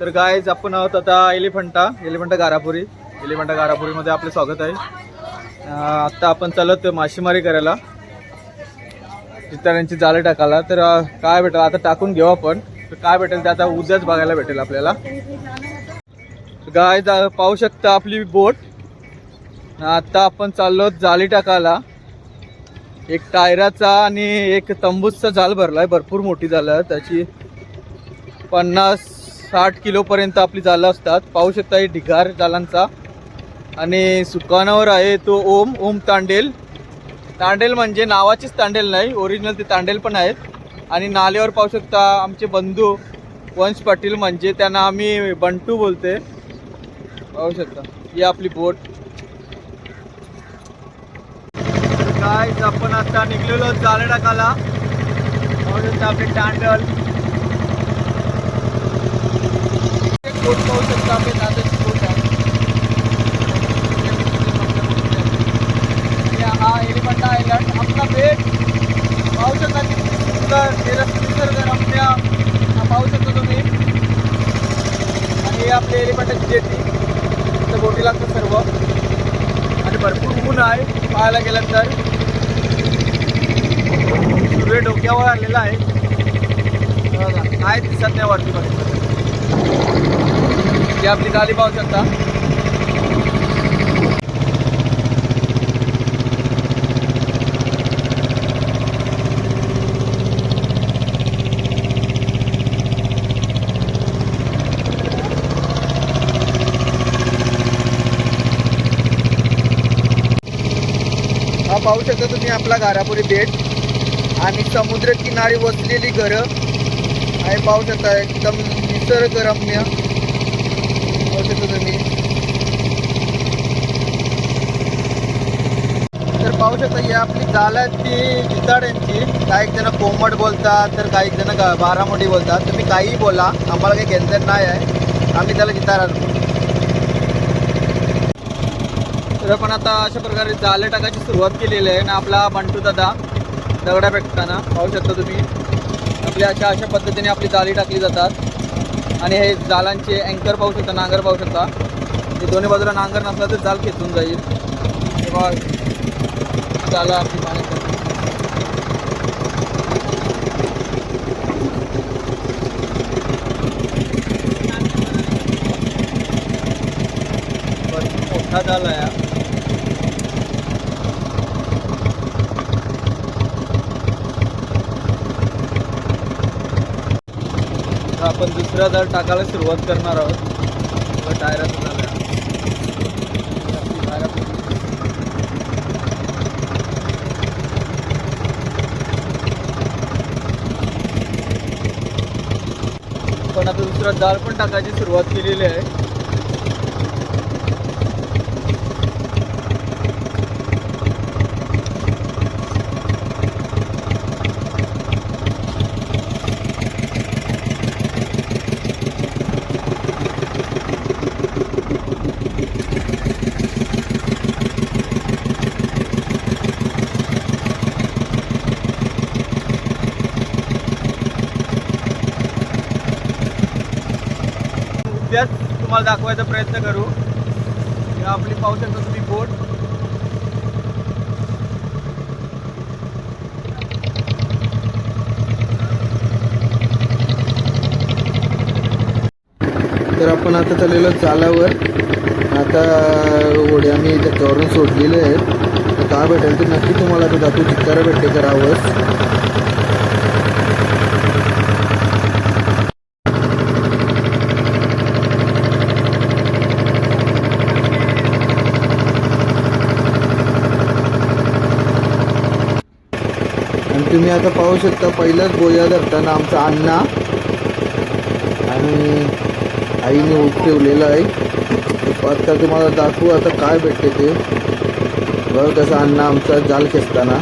तर गायज आपण आहोत आता एलिफंटा एलिफंटा गारापुरी. एलिफंटा गारापुरीमध्ये आपलं स्वागत आहे. आत्ता आपण चालत मासेमारी करायला. चित्रांची जाळं टाकायला. तर काय भेटेल? आता टाकून घेऊ आपण. तर काय भेटेल ते आता उद्याच बघायला भेटेल आपल्याला. गाय जा पाहू शकता आपली बोट. आता आपण चाललो जाळी टाकायला. एक टायराचा आणि एक तंबूजचा जाल भरलाय. भरपूर मोठी झालं. त्याची पन्नास साठ किलोपर्यंत आपली जालं असतात. पाहू शकता ही ढिगार जालांचा. आणि सुकानावर आहे तो ओम ओम तांडेल. तांडेल म्हणजे नावाचीच तांडेल नाही ओरिजिनल ते तांडेल पण आहेत. आणि नाल्यावर पाहू शकता आमचे बंधू वंश पाटील म्हणजे त्यांना आम्ही बंटू बोलते. पाहू शकता. ही आपली बोट. काय आपण आता निघलेलो जाळे टाकाला पाहू शकता आपले तांडल एक बोट पाहू शकता आपले दादाची बोट आहे. हा एलिफंटा आयलंड आपला बेट पाहू शकता किती सुंदर निरस निसर्गरम्य हा पाहू शकता तुम्ही. आणि हे आपले एलिफंटाची जेटी इथं बोटी लागतं सर्व. आणि भरपूर ऊन आहे पाहायला गेलं तर सूर्य डोक्यावर आलेला आहे. आहेत काय दिसत नाही वरती ही आपली गाडी पाहू शकता. हा पाहू शकता तुम्ही आपला घारापुरी बेट आणि समुद्र किनारी वसलेली घरं. आहे पाहू शकता एकदम निसर्गरम्य. पाहू शकता तुम्ही तर पाहू शकता ही आपली जाल आहे ती जिताड्यांची काही जण कोंबड बोलतात तर काही जण गा- बारामोडी बोलतात. तुम्ही काहीही बोला आम्हाला काही घेणदेण नाही आहे. आम्ही त्याला जिताड तर आपण आता अशा प्रकारे जाले टाकायची सुरुवात केलेली आहे आणि आपला बंटू दादा दगडा पेटताना. पाहू शकता तुम्ही. आपल्या अशा अशा पद्धतीने आपली जाळी टाकली जातात. आणि हे जालांचे अँकर पाहू शकता नांगर पाहू शकता. हे दोन्ही बाजूला नांगर नसला तर जाल खेचून जाईल. तेव्हा जाला आपली पाण्यात मोठा झाला आहे आता आपण दुसरा दर टाकायला सुरुवात करणार आहोत. व टायराचं झालं पण आता दुसरा दाल पण टाकायची सुरुवात केलेली आहे. उद्याच तुम्हाला दाखवायचा प्रयत्न करू. आपली पाहू शकता तुम्ही बोट. तर आपण आता चाललेलो चालावर. आता होडी आम्ही त्याच्यावरून सोडलेले आहेत. तर काय भेटेल ते नक्की तुम्हाला आता दाखवू चित्तारा भेटते करावंच तुम्ही आता पाहू शकता पहिल्याच बोया धरताना आमचा अण्णा आणि आईने उठ ठेवलेला आहे. आता तुम्हाला दाखवू आता काय भेटते ते. बघ कसं अण्णा आमचा जाल खेचताना.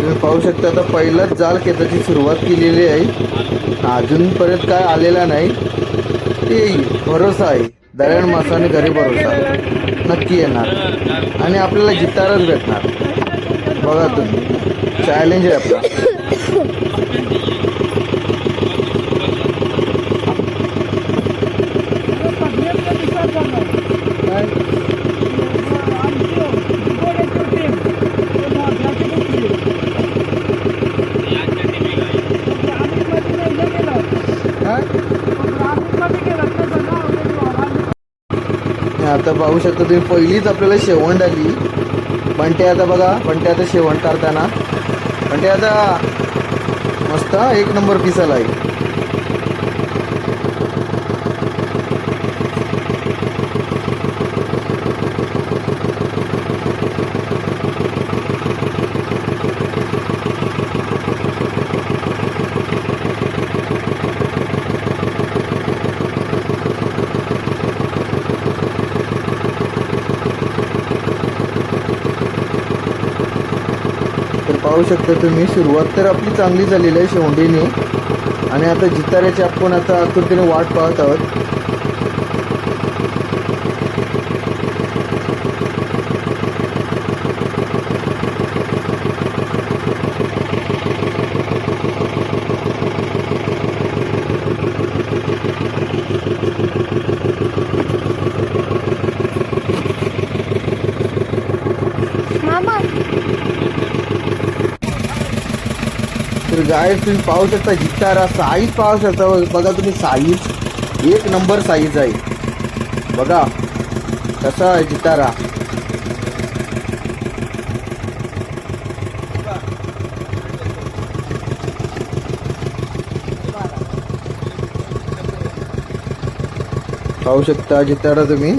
तुम्ही पाहू शकता आता पहिलाच जाल खेताची सुरुवात केलेली आहे. अजूनपर्यंत काय आलेला नाही. ते भरोसा आहे. दळण मासाने घरी भरोसा. नक्की येणार. आणि आपल्याला जितारच भेटणार. बघा तुम्ही. चॅलेंज आहे आपला. आता पाहू शकता तुम्ही पहिलीच आपल्याला शेवंड आली ते आता बघा पण ते आता शेवण करताना. ते आता मस्त एक नंबर पीस आला आहे. तर पाहू शकता तुम्ही सुरुवात तर आपली चांगली झालेली आहे शेवंडीने. आणि आता जिताऱ्याची आपण आता आतुरतेने वाट पाहत आहोत. गाय तुम्ही पाहू शकता जितारा साईज पाहू शकता. बघा तुम्ही साईज. एक नंबर साईज आहे. बघा कसा आहे जितारा. पाहू शकता जितारा तुम्ही.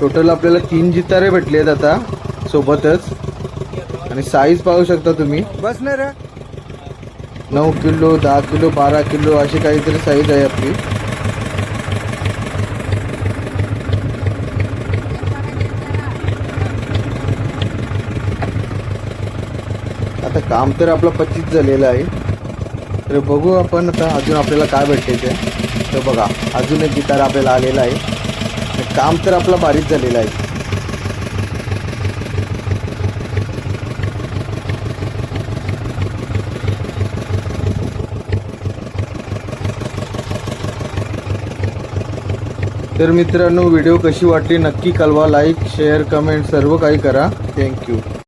टोटल आपल्याला तीन जितारे भेटले आहेत आता सोबतच. आणि साईज पाहू शकता तुम्ही. बस नाही रे. नऊ किलो दहा किलो बारा किलो अशी काहीतरी साईज आहे आपली. आता काम तर आपलं पच्चीस झालेलं आहे. तर बघू आपण आता अजून आपल्याला काय भेटते ते. तर बघा अजून एक गिटार आपल्याला आलेला आहे. काम तर आपलं बारीक झालेलं आहे. तर मित्रांनो व्हिडिओ कशी वाटली नक्की कळवा लाईक शेअर कमेंट सर्व काही करा. थँक्यू